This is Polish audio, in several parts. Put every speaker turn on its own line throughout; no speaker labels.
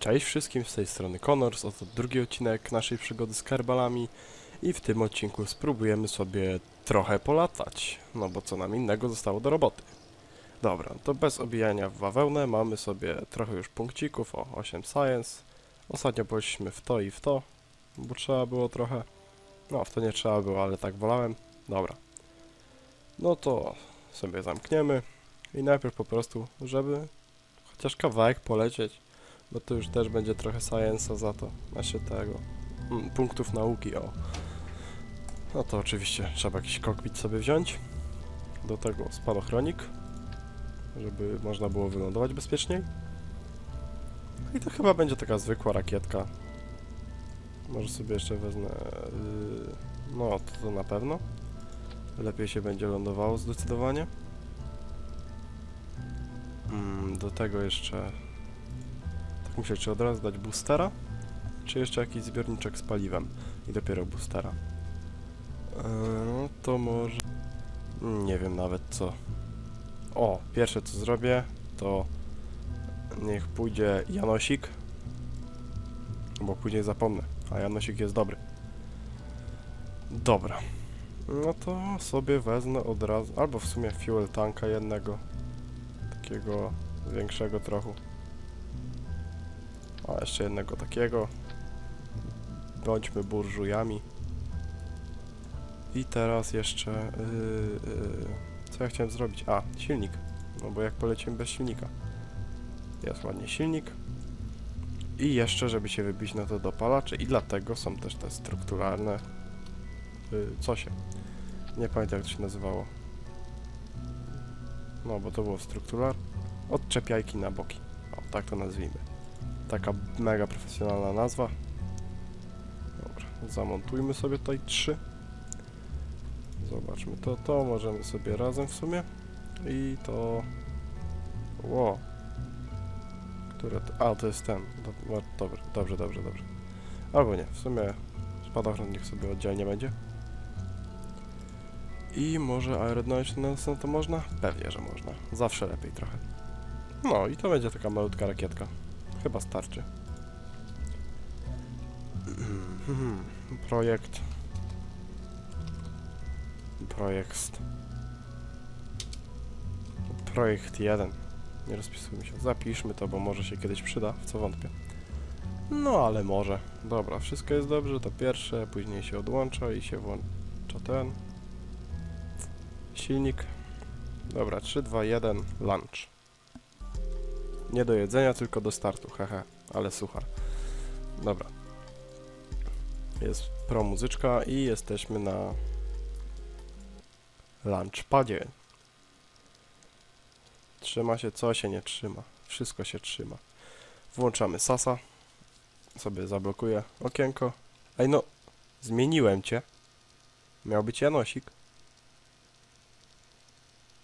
Cześć wszystkim, z tej strony Connors, oto drugi odcinek naszej przygody z kerbalami i w tym odcinku spróbujemy sobie trochę polatać, no bo co nam innego zostało do roboty. Dobra, to bez obijania w bawełnę mamy sobie trochę już punkcików, o 8 science. Ostatnio poszliśmy w to i w to, bo trzeba było trochę. No, w to nie trzeba było, ale tak wolałem. Dobra. No to sobie zamkniemy i najpierw po prostu, żeby chociaż kawałek polecieć, bo to już też będzie trochę science'a za to, znaczy tego, mm, punktów nauki, o. No to oczywiście trzeba jakiś kokpit sobie wziąć, do tego spadochronik, żeby można było wylądować bezpieczniej. I to chyba będzie taka zwykła rakietka. Może sobie jeszcze wezmę, yy, no to, to na pewno. Lepiej się będzie lądowało zdecydowanie. Mm, do tego jeszcze myślę, czy od razu dać boostera, czy jeszcze jakiś zbiorniczek z paliwem i dopiero boostera. Eee, no to może... Nie wiem nawet co. O, pierwsze co zrobię, to niech pójdzie Janosik, bo później zapomnę, a Janosik jest dobry. Dobra. No to sobie wezmę od razu, albo w sumie fuel tanka jednego, takiego większego trochę. A jeszcze jednego takiego. Bądźmy burżujami. I teraz jeszcze... Yy, yy, co ja chciałem zrobić? A, silnik. No bo jak polecimy bez silnika. Jest ładnie silnik. I jeszcze, żeby się wybić na to dopalacze. I dlatego są też te strukturalne... Yy, co się? Nie pamiętam jak to się nazywało. No, bo to było strukturar. Odczepiajki na boki. O, tak to nazwijmy. Taka mega profesjonalna nazwa. Dobra, zamontujmy sobie tutaj trzy. Zobaczmy, to to możemy sobie razem w sumie. I to... Ło. Które to... A, to jest ten. No, dobrze, dobrze, dobrze, dobrze. Albo nie, w sumie spadochron niech sobie oddzielnie będzie. I może aerodynamiczny no to można? Pewnie, że można. Zawsze lepiej trochę. No i to będzie taka malutka rakietka. Chyba starczy. Projekt. Projekt. Projekt 1. Nie rozpisujmy się. Zapiszmy to, bo może się kiedyś przyda, w co wątpię. No, ale może. Dobra, wszystko jest dobrze, to pierwsze, później się odłącza i się włącza ten. Silnik. Dobra, 3, 2, 1, lunch. Nie do jedzenia, tylko do startu, hehe, ale suchar. Dobra. Jest pro muzyczka i jesteśmy na launchpadzie. Trzyma się, co się nie trzyma. Wszystko się trzyma. Włączamy sasa. Sobie zablokuję okienko. Ej no, zmieniłem cię. Miał być Janosik.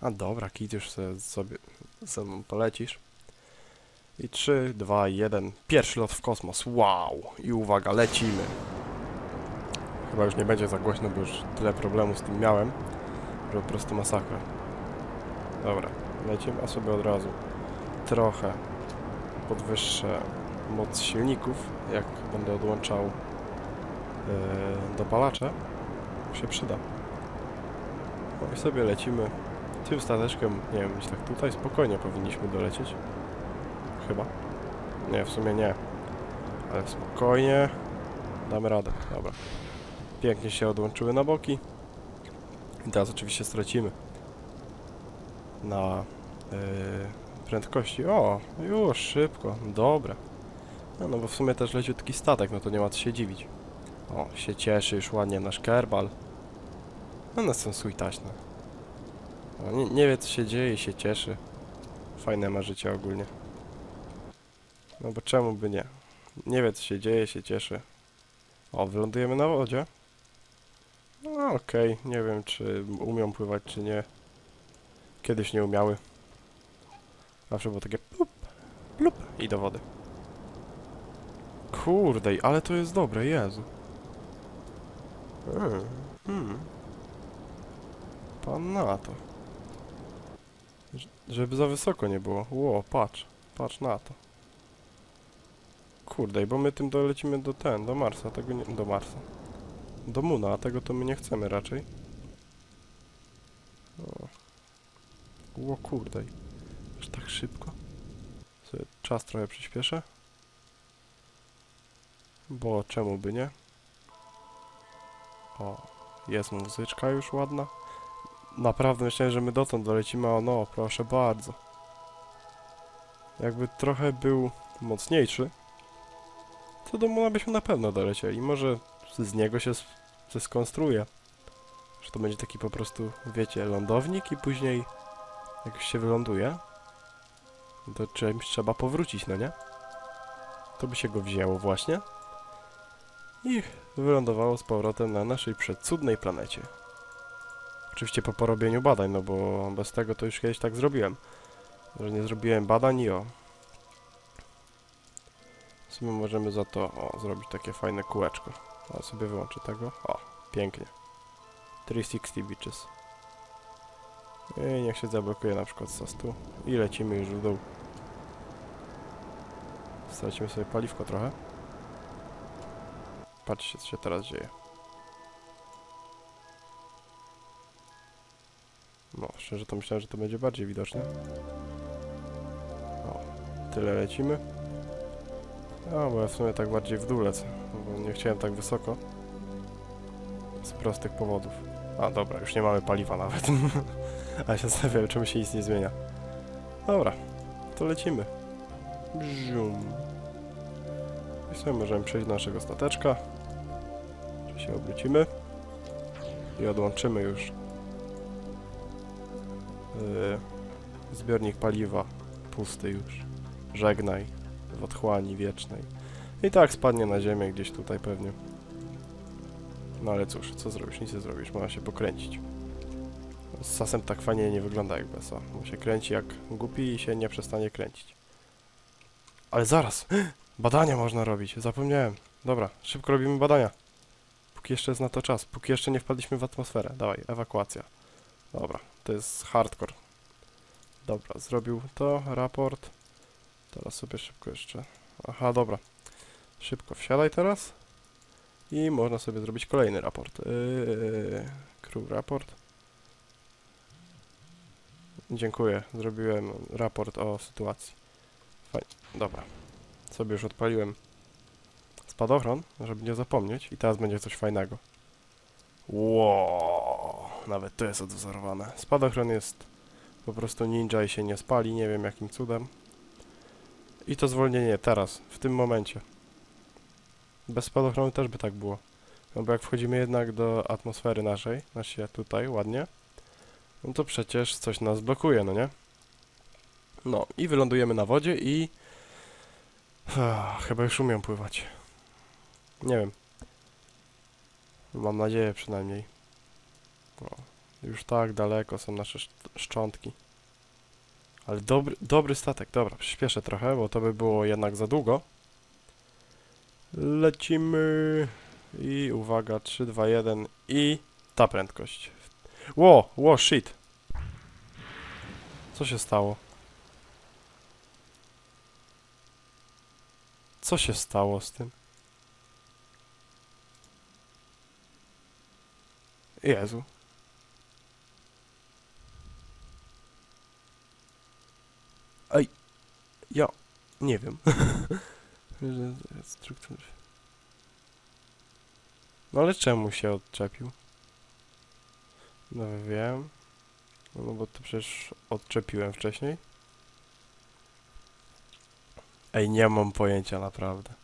A dobra, kit sobie, sobie ze mną polecisz. I 3, 2, 1. Pierwszy lot w kosmos. Wow! I uwaga, lecimy. Chyba już nie będzie za głośno, bo już tyle problemów z tym miałem, że po prostu masakra. Dobra, lecimy, a sobie od razu trochę podwyższę moc silników, jak będę odłączał yy, dopalacze. Się przyda. No i sobie lecimy. Tym stateczkiem, nie wiem, gdzieś tak tutaj spokojnie powinniśmy dolecieć. Chyba. Nie, w sumie nie. Ale spokojnie. Damy radę. Dobra. Pięknie się odłączyły na boki. I teraz oczywiście stracimy. Na yy, prędkości. O, już szybko. Dobra. No, no bo w sumie też leciutki statek, no to nie ma co się dziwić. O, się cieszy już ładnie nasz kerbal. One są sujtaśne. No, nie, nie wie co się dzieje się cieszy. Fajne ma życie ogólnie. No bo czemu by nie? Nie wie co się dzieje, się cieszy. O, wylądujemy na wodzie. No okej, nie wiem czy umią pływać czy nie. Kiedyś nie umiały. Zawsze było takie plup, plup i do wody. Kurde, ale to jest dobre, Jezu. Hmm, hmm. Pan na to. Żeby za wysoko nie było. Ło, patrz. Patrz na to. Kurde, bo my tym dolecimy do ten, do Marsa, tego nie, do Marsa. Do Muna, a tego to my nie chcemy raczej. O, o kurde, aż tak szybko. Sobie czas trochę przyspieszę. Bo czemu by nie? O, jest muzyczka już ładna. Naprawdę myślałem, że my dotąd dolecimy, a no, proszę bardzo. Jakby trochę był mocniejszy, to do Muna byśmy na pewno dolecieli. Może z niego się się skonstruuje. Że to będzie taki po prostu, wiecie, lądownik i później jak już się wyląduje, to czymś trzeba powrócić, no nie? To by się go wzięło właśnie i wylądowało z powrotem na naszej przecudnej planecie. Oczywiście po porobieniu badań, no bo bez tego to już kiedyś tak zrobiłem. Że nie zrobiłem badań i o. W sumie możemy za to o, zrobić takie fajne kółeczko. A sobie wyłączę tego. O, pięknie. 360 bitches. I niech się zablokuje na przykład 100. I lecimy już w dół. Stracimy sobie paliwko trochę. Patrzcie, co się teraz dzieje. No, szczerze to myślałem, że to będzie bardziej widoczne. O, tyle lecimy. A, bo ja w sumie tak bardziej w dół lecę, bo nie chciałem tak wysoko. Z prostych powodów. A, dobra, już nie mamy paliwa nawet. A się zastanawiam, czemu się nic nie zmienia. Dobra, to lecimy. Bzium. I sobie możemy przejść do naszego stateczka. Czy się obrócimy. I odłączymy już yy, zbiornik paliwa. Pusty już. Żegnaj. W otchłani wiecznej. I tak spadnie na ziemię gdzieś tutaj pewnie. No ale cóż, co zrobisz? Nic nie zrobisz, można się pokręcić. Z sasem tak fajnie nie wygląda jak besa. Bo się kręci jak głupi i się nie przestanie kręcić. Ale zaraz! Badania można robić, zapomniałem. Dobra, szybko robimy badania. Póki jeszcze jest na to czas, póki jeszcze nie wpadliśmy w atmosferę. Dawaj, ewakuacja. Dobra, to jest hardcore. Dobra, zrobił to, raport. Teraz sobie szybko jeszcze. Aha, dobra. Szybko wsiadaj teraz. I można sobie zrobić kolejny raport. Yy, crew raport. Dziękuję, zrobiłem raport o sytuacji. Fajnie, dobra. Sobie już odpaliłem spadochron, żeby nie zapomnieć. I teraz będzie coś fajnego. Wow, nawet to jest odwzorowane. Spadochron jest po prostu ninja i się nie spali, nie wiem jakim cudem. I to zwolnienie teraz, w tym momencie. Bez spadochronu też by tak było. No bo jak wchodzimy jednak do atmosfery naszej, naszej tutaj, ładnie, no to przecież coś nas blokuje, no nie? No i wylądujemy na wodzie i... Ah, chyba już umiem pływać. Nie wiem. Mam nadzieję przynajmniej. Już tak daleko są nasze szczątki. Ale dobry, dobry statek, dobra, przyspieszę trochę, bo to by było jednak za długo. Lecimy i uwaga, 3, 2, 1 i ta prędkość. Ło, ło, shit. Co się stało? Co się stało z tym? Jezu. Ej, ja nie wiem. No ale czemu się odczepił? No wiem. No bo to przecież odczepiłem wcześniej. Ej, nie mam pojęcia naprawdę.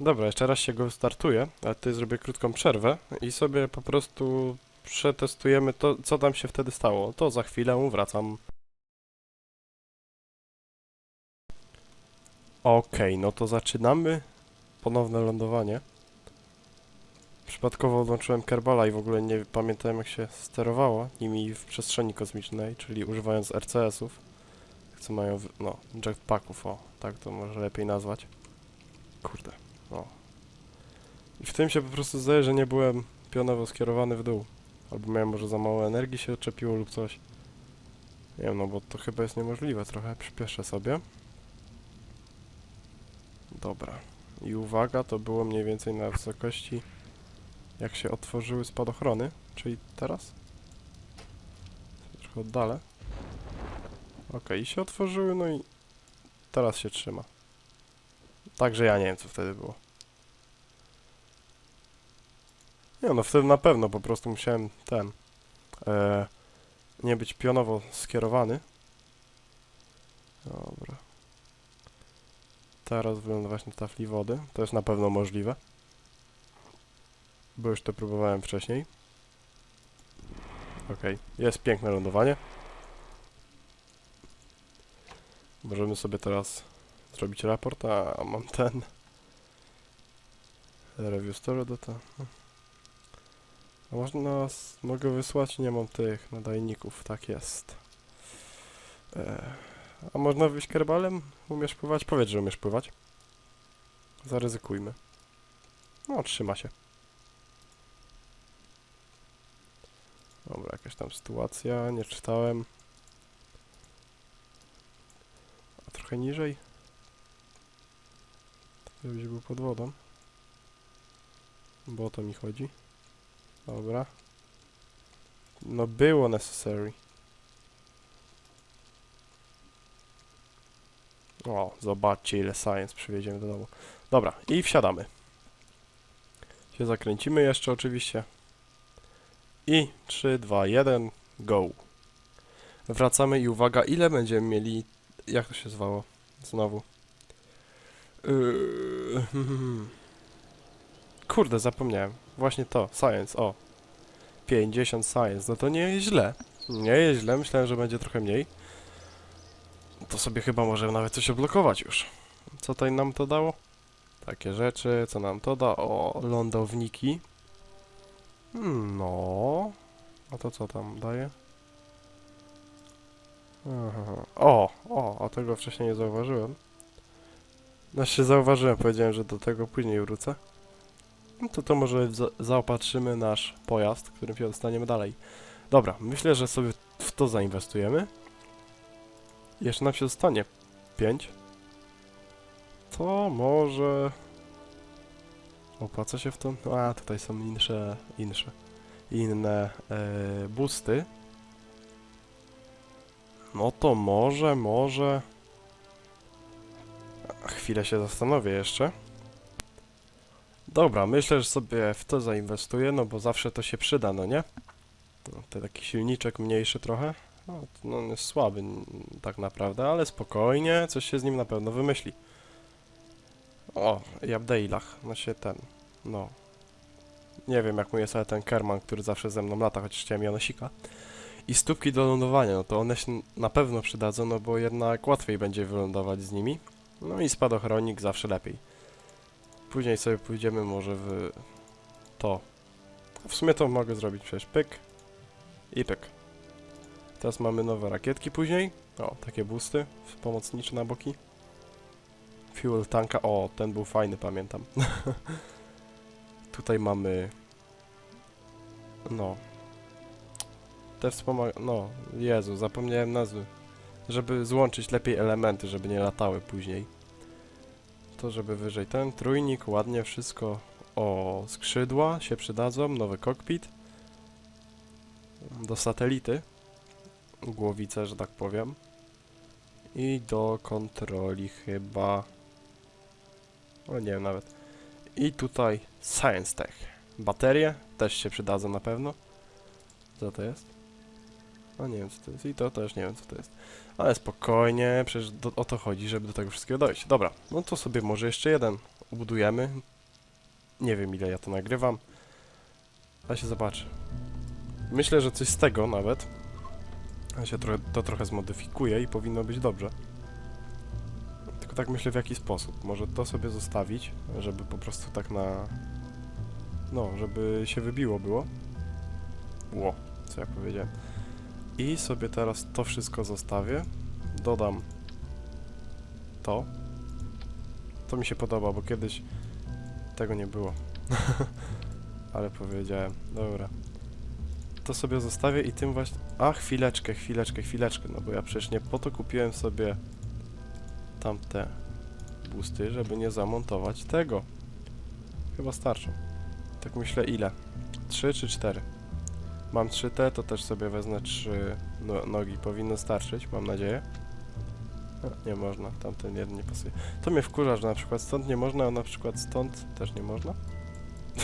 Dobra, jeszcze raz się go startuję, ale tutaj zrobię krótką przerwę i sobie po prostu przetestujemy to, co tam się wtedy stało. To za chwilę wracam. Okej, no to zaczynamy ponowne lądowanie. Przypadkowo odłączyłem Kerbala i w ogóle nie pamiętałem jak się sterowało nimi w przestrzeni kosmicznej, czyli używając RCS-ów, co mają, w, no, jetpacków, o, tak to może lepiej nazwać. Kurde, o. I w tym się po prostu zdaje, że nie byłem pionowo skierowany w dół. Albo miałem może za mało energii się odczepiło lub coś. Nie wiem, no bo to chyba jest niemożliwe. Trochę przyspieszę sobie. Dobra. I uwaga, to było mniej więcej na wysokości jak się otworzyły spadochrony, czyli teraz. Trochę oddalę. Okej, i się otworzyły, no i teraz się trzyma. Także ja nie wiem, co wtedy było. Nie no, wtedy na pewno po prostu musiałem ten e, nie być pionowo skierowany. Dobra. Teraz wylądować na tafli wody. To jest na pewno możliwe. Bo już to próbowałem wcześniej. Okej, jest piękne lądowanie. Możemy sobie teraz zrobić raport, a mam ten review story do to. A można, mogę wysłać, nie mam tych nadajników, tak jest. E, a można wyjść kerbalem? Umiesz pływać? Powiedz, że umiesz pływać. Zaryzykujmy. No, trzyma się. Dobra, jakaś tam sytuacja, nie czytałem. A trochę niżej? Żebyś był pod wodą. Bo o to mi chodzi. Dobra. No było necessary. O, zobaczcie ile science przywieziemy do domu. Dobra, i wsiadamy. Się zakręcimy jeszcze oczywiście. I 3, 2, 1, go. Wracamy i uwaga, ile będziemy mieli... Jak to się zwało? Znowu. Yy, Kurde, zapomniałem. Właśnie to, science, o. 50 science, no to nie jest źle. Nie jest źle, myślałem, że będzie trochę mniej. To sobie chyba możemy nawet coś odblokować już. Co tutaj nam to dało? Takie rzeczy, co nam to da? O, lądowniki. No. A to co tam daje? O, o, a tego wcześniej nie zauważyłem. Znaczy zauważyłem, powiedziałem, że do tego później wrócę. No to to może za zaopatrzymy nasz pojazd, którym się dostaniemy dalej. Dobra, myślę, że sobie w to zainwestujemy. Jeszcze nam się zostanie 5. To może... Opłaca się w to? A, tutaj są insze, insze, inne e, boosty. No to może, może... Chwilę się zastanowię jeszcze. Dobra, myślę, że sobie w to zainwestuję, no bo zawsze to się przyda, no nie? No, to taki silniczek mniejszy trochę. No, no on jest słaby tak naprawdę, ale spokojnie, coś się z nim na pewno wymyśli. O, i Abdeilach, no się ten, no. Nie wiem jak mu jest, ale ten Kerman, który zawsze ze mną lata, chociaż chciałem Janosika. I stópki do lądowania, no to one się na pewno przydadzą, no bo jednak łatwiej będzie wylądować z nimi. No i spadochronik zawsze lepiej. Później sobie pójdziemy może w to. W sumie to mogę zrobić przecież pyk i pyk. Teraz mamy nowe rakietki później. O, takie boosty pomocnicze na boki. Fuel tanka. O, ten był fajny, pamiętam. Tutaj mamy... No. Te wspomaga... No, Jezu, zapomniałem nazwy. Żeby złączyć lepiej elementy, żeby nie latały później. To, żeby wyżej ten trójnik, ładnie wszystko. O, skrzydła się przydadzą, nowy kokpit. Do satelity. Głowice, że tak powiem. I do kontroli chyba. O, nie wiem nawet. I tutaj Science Tech. Baterie też się przydadzą na pewno. Co to jest? O, nie wiem co to jest. I to też nie wiem co to jest. Ale spokojnie, przecież do, o to chodzi, żeby do tego wszystkiego dojść. Dobra, no to sobie może jeszcze jeden ubudujemy. Nie wiem ile ja to nagrywam. A się zobaczy. Myślę, że coś z tego nawet. Ja się trochę, to trochę zmodyfikuje i powinno być dobrze. Tylko tak myślę w jaki sposób. Może to sobie zostawić, żeby po prostu tak na... No, żeby się wybiło było. Ło, co ja powiedziałem. I sobie teraz to wszystko zostawię. Dodam to. To mi się podoba, bo kiedyś tego nie było. Ale powiedziałem. Dobra. To sobie zostawię i tym właśnie... A, chwileczkę, chwileczkę, chwileczkę, no bo ja przecież nie po to kupiłem sobie tamte busty, żeby nie zamontować tego. Chyba starczą. Tak myślę, ile? 3 czy 4? Mam 3T, to też sobie wezmę 3 no, nogi. Powinno starczyć, mam nadzieję. Nie można, tamten jeden nie pasuje. To mnie wkurza, że na przykład stąd nie można, a na przykład stąd też nie można.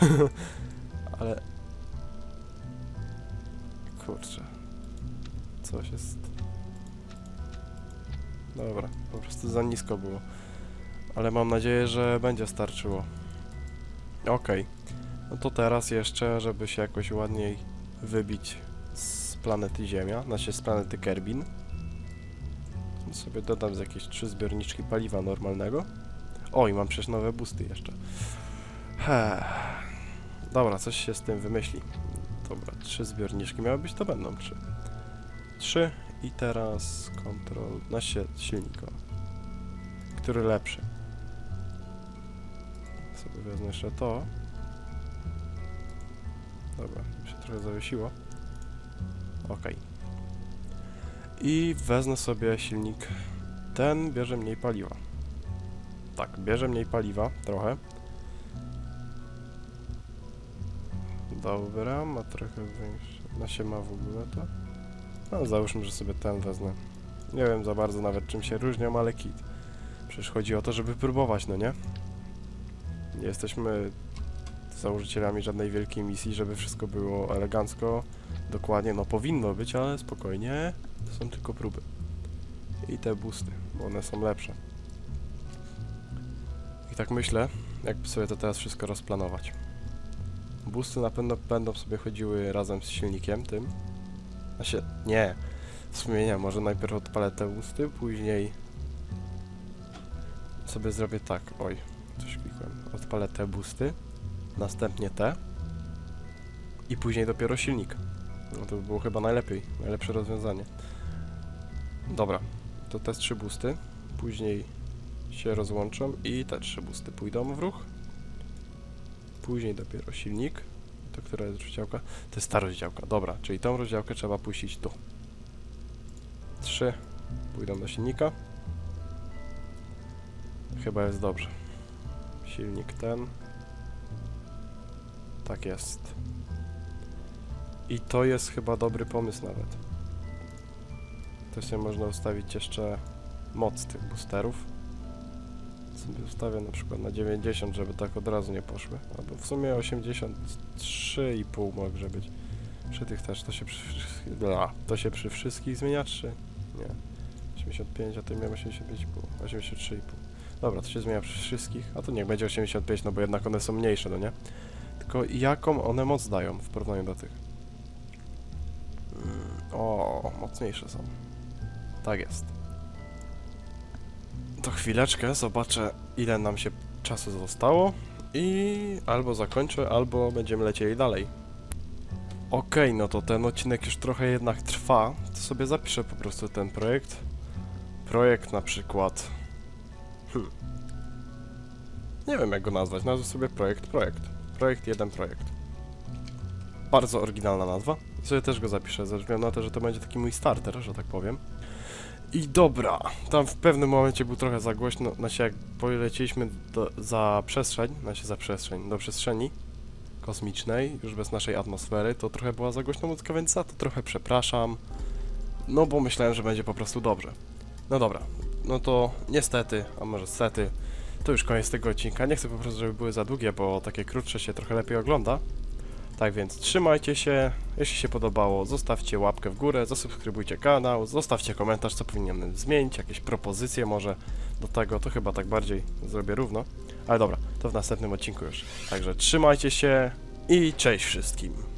Ale... Kurczę. Coś jest... Dobra, po prostu za nisko było. Ale mam nadzieję, że będzie starczyło. Okej. No to teraz jeszcze, żeby się jakoś ładniej wybić z planety Ziemia, znaczy z planety Kerbin. Sobie dodam z jakieś trzy zbiorniczki paliwa normalnego. Oj, mam przecież nowe busty jeszcze. Dobra, coś się z tym wymyśli. Dobra, trzy zbiorniczki miały być, to będą trzy. Trzy i teraz kontrol na sie silnika. Który lepszy? Sobie wezmę jeszcze to. Dobra, trochę zawiesiło. Okej. I wezmę sobie silnik. Ten bierze mniej paliwa. Tak, bierze mniej paliwa, trochę. Dobra, ma trochę większe. Na się ma w ogóle to. No, załóżmy, że sobie ten wezmę. Nie wiem za bardzo nawet czym się różnią, ale kit. Przecież chodzi o to, żeby próbować, no? Nie jesteśmy założycielami żadnej wielkiej misji, żeby wszystko było elegancko, dokładnie, no powinno być, ale spokojnie, to są tylko próby. I te busty, bo one są lepsze. I tak myślę, jakby sobie to teraz wszystko rozplanować. Busty na pewno będą sobie chodziły razem z silnikiem tym. Znaczy, nie. W sumie nie, może najpierw odpalę te busty, później sobie zrobię tak. Oj, coś klikłem. Odpalę te busty, następnie te i później dopiero silnik. No to by było chyba najlepiej, najlepsze rozwiązanie. Dobra, to te trzy busty, później się rozłączą i te trzy busty pójdą w ruch. Później dopiero silnik. To która jest rozdziałka? To jest ta rozdziałka. Dobra, czyli tą rozdziałkę trzeba puścić tu. Trzy pójdą do silnika. Chyba jest dobrze. Silnik ten. Tak jest. I to jest chyba dobry pomysł nawet. To się można ustawić jeszcze moc tych boosterów. Sobie ustawię na przykład na 90, żeby tak od razu nie poszły. Albo w sumie 83,5 może być. Przy tych też to się przy wszystkich. Bla, to się przy wszystkich zmienia, czy? Nie. 85, a ty miałem 85,5. 83,5. Dobra, to się zmienia przy wszystkich, a to niech będzie 85, no bo jednak one są mniejsze, no nie? Tylko jaką one moc dają w porównaniu do tych? Mm, o, mocniejsze są. Tak jest. To chwileczkę, zobaczę ile nam się czasu zostało i albo zakończę, albo będziemy lecieli dalej. Okej, no to ten odcinek już trochę jednak trwa, to sobie zapiszę po prostu ten projekt. Projekt na przykład... Hmm. Nie wiem jak go nazwać, nazwę sobie projekt, projekt. Projekt jeden projekt. Bardzo oryginalna nazwa. Sobie też go zapiszę, ze względu na to, że to będzie taki mój starter, że tak powiem. I dobra, tam w pewnym momencie był trochę za głośno, znaczy jak polecieliśmy do, za przestrzeń, znaczy za przestrzeń, do przestrzeni kosmicznej, już bez naszej atmosfery, to trochę była za głośna muzyka, więc za to trochę przepraszam. No bo myślałem, że będzie po prostu dobrze. No dobra, no to niestety, a może stety, to już koniec tego odcinka. Nie chcę po prostu, żeby były za długie, bo takie krótsze się trochę lepiej ogląda. Tak więc trzymajcie się, jeśli się podobało, zostawcie łapkę w górę, zasubskrybujcie kanał, zostawcie komentarz, co powinienem zmienić, jakieś propozycje może do tego, to chyba tak bardziej zrobię równo. Ale dobra, to w następnym odcinku już. Także trzymajcie się i cześć wszystkim.